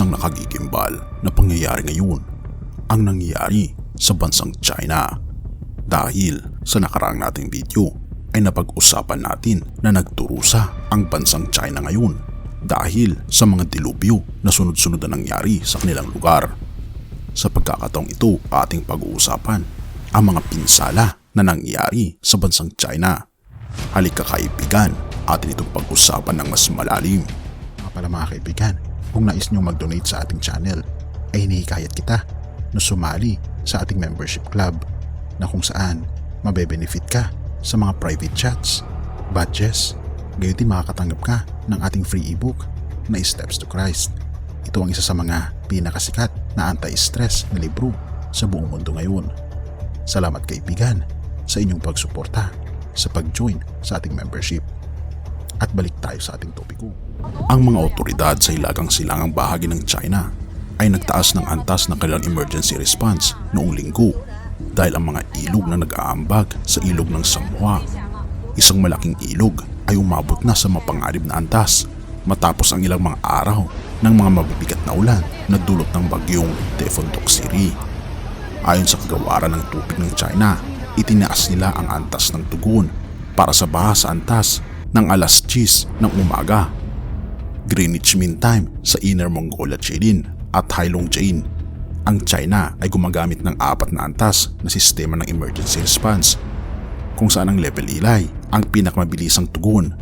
Isang nakagigimbal na pangyayari ngayon ang nangyayari sa bansang China. Dahil sa nakaraang nating video ay napag-usapan natin na nagturusa ang bansang China ngayon dahil sa mga dilubyo na sunod-sunod na nangyari sa kanilang lugar. Sa pagkakataong ito ating pag-uusapan ang mga pinsala na nangyari sa bansang China. Halika kaibigan, atin itong pag-usapan ng mas malalim. Mga pala mga kaibigan, kung nais nyo mag-donate sa ating channel, ay hinihikayat kita na sumali sa ating membership club na kung saan mabe-benefit ka sa mga private chats, badges, gayon din makakatanggap ka ng ating free ebook na Steps to Christ. Ito ang isa sa mga pinakasikat na anti-stress na libro sa buong mundo ngayon. Salamat kaibigan sa inyong pagsuporta sa pag-join sa ating membership. At balik tayo sa ating topiko. Ang mga otoridad sa hilagang silangang bahagi ng China ay nagtaas ng antas ng kanilang emergency response noong linggo dahil ang mga ilog na nag-aambag sa ilog ng Samoa. Isang malaking ilog ay umabot na sa mapangarib na antas matapos ang ilang mga araw ng mga mabibigat na ulan na dulot ng bagyong Typhoon Doksiri. Ayon sa kagawaran ng tubig ng China, itinaas nila ang antas ng tugon para sa baha sa antas ng alas 10 ng umaga. Greenwich Mean Time sa Inner Mongolia Jilin at Hailong Jain. Ang China ay gumagamit ng apat na antas na sistema ng emergency response kung saan ang level ilay ang pinakamabilisang tugon.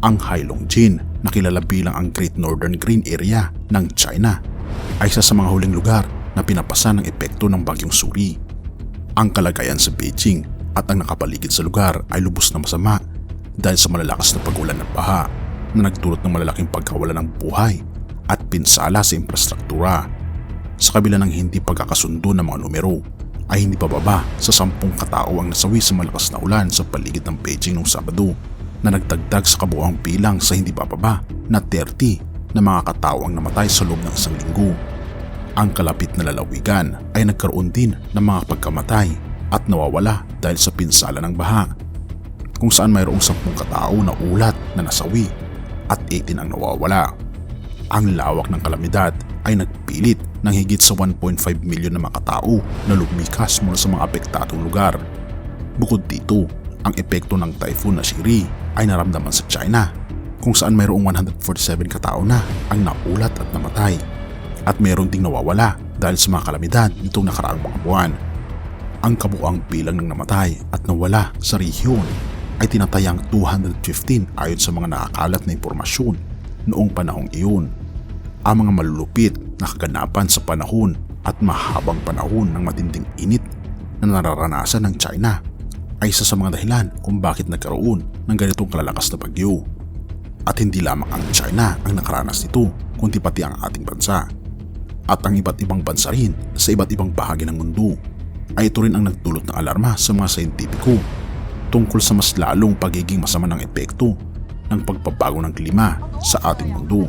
Ang Hailong Jin na kilala bilang ang Great Northern Green Area ng China ay isa sa mga huling lugar na pinapasan ng epekto ng bagyong Suri. Ang kalagayan sa Beijing at ang nakapaligid sa lugar ay lubos na masama dahil sa malalakas na pagulan ng baha na nagdulot ng malalaking pagkawalan ng buhay at pinsala sa infrastruktura. Sa kabila ng hindi pagkakasundo ng mga numero, ay hindi pababa sa sampung katao ang nasawi sa malakas na ulan sa paligid ng Beijing noong Sabado na nagdagdag sa kabuuang bilang sa hindi bababa na 30 na mga katao ang namatay sa loob ng isang linggo. Ang kalapit na lalawigan ay nagkaroon din ng mga pagkamatay at nawawala dahil sa pinsala ng baha kung saan mayroong 10 katao na ulat na nasawi at 18 ang nawawala. Ang lawak ng kalamidad ay nagpilit ng higit sa 1.5 milyon na mga katao na lumikas mula sa mga apektadong lugar. Bukod dito, ang epekto ng typhoon na Shiri ay naramdaman sa China kung saan mayroong 147 katao na ang naulat at namatay at mayroon ding nawawala dahil sa mga kalamidad nitong nakaraang mga buwan. Ang kabuang bilang ng namatay at nawala sa rehiyon ay tinatayang 215 ayon sa mga nakakalat na impormasyon noong panahong iyon. Ang mga malulupit na kaganapan sa panahon at mahabang panahon ng matinding init na nararanasan ng China ay isa sa mga dahilan kung bakit nagkaroon ng ganitong kalalakas na bagyo. At hindi lamang ang China ang nakaranas nito, kundi pati ang ating bansa. At ang iba't ibang bansa rin sa iba't ibang bahagi ng mundo ay ito rin ang nagdulot ng alarma sa mga sayentipiko tungkol sa mas lalong pagiging masama ng epekto ng pagbabago ng klima sa ating mundo.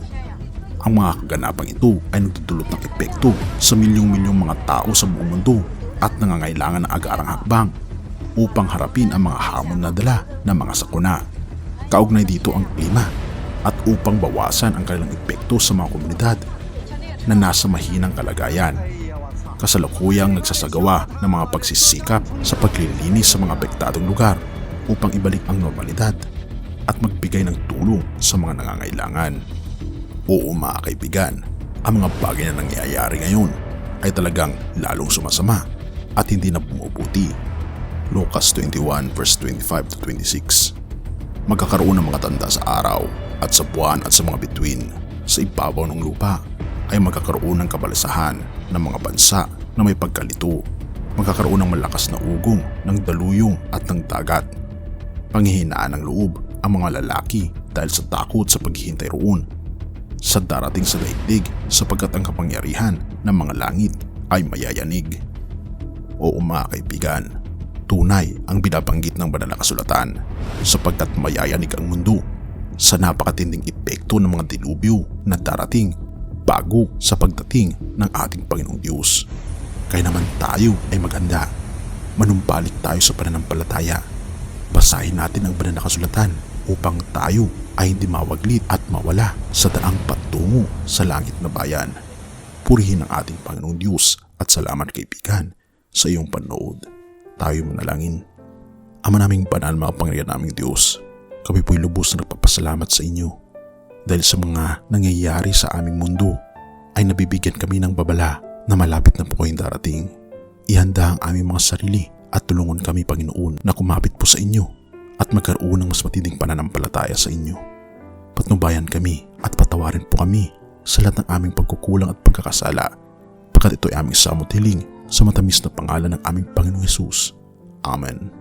Ang mga kaganapang ito ay nagdudulot ng epekto sa milyong-milyong mga tao sa buong mundo at nangangailangan ng agarang hakbang upang harapin ang mga hamon na dala ng mga sakuna. Kaugnay dito ang klima at upang bawasan ang kanilang epekto sa mga komunidad na nasa mahinang kalagayan. Kasalukuyang nagsasagawa ng mga pagsisikap sa paglilinis sa mga apektadong lugar upang ibalik ang normalidad at magbigay ng tulong sa mga nangangailangan. Oo mga kaibigan, ang mga bagay na nangyayari ngayon ay talagang lalong sumasama at hindi na bumubuti. Lucas 21 verse 25 to 26 Magkakaroon ng mga tanda sa araw at sa buwan at sa mga bituin sa ibabaw ng lupa ay magkakaroon ng kabalasahan ng mga bansa na may pagkalito. Magkakaroon ng malakas na ugong ng daluyong at ng dagat. Panghihinaan ng loob ang mga lalaki dahil sa takot sa paghihintay roon sa darating sa daigdig sapagkat ang kapangyarihan ng mga langit ay mayayanig. Oo mga kaibigan, tunay ang binabanggit ng banal na kasulatan sapagkat mayayanig ang mundo sa napakatinding epekto ng mga dilubyo na darating bago sa pagdating ng ating Panginoong Diyos. Kaya naman tayo ay maganda. Manumbalik tayo sa pananampalataya. Basahin natin ang banal na kasulatan upang tayo ay hindi mawaglit at mawala sa daang patungo sa langit na bayan. Purihin ang ating Panginoong Diyos at salamat kaibigan sa iyong panood. Tayo manalangin. Ama naming banal mga pangyarihan naming Diyos, kami po'y lubos na nagpapasalamat sa inyo. Dahil sa mga nangyayari sa aming mundo, ay nabibigyan kami ng babala na malapit na po kayong darating. Ihanda ang aming mga sarili at tulungan kami Panginoon na kumapit po sa inyo at magkaroon ng mas matinding pananampalataya sa inyo. Patnubayan kami at patawarin po kami sa lahat ng aming pagkukulang at pagkakasala pagkat ito ay aming samot hiling sa matamis na pangalan ng aming Panginoong Yesus. Amen.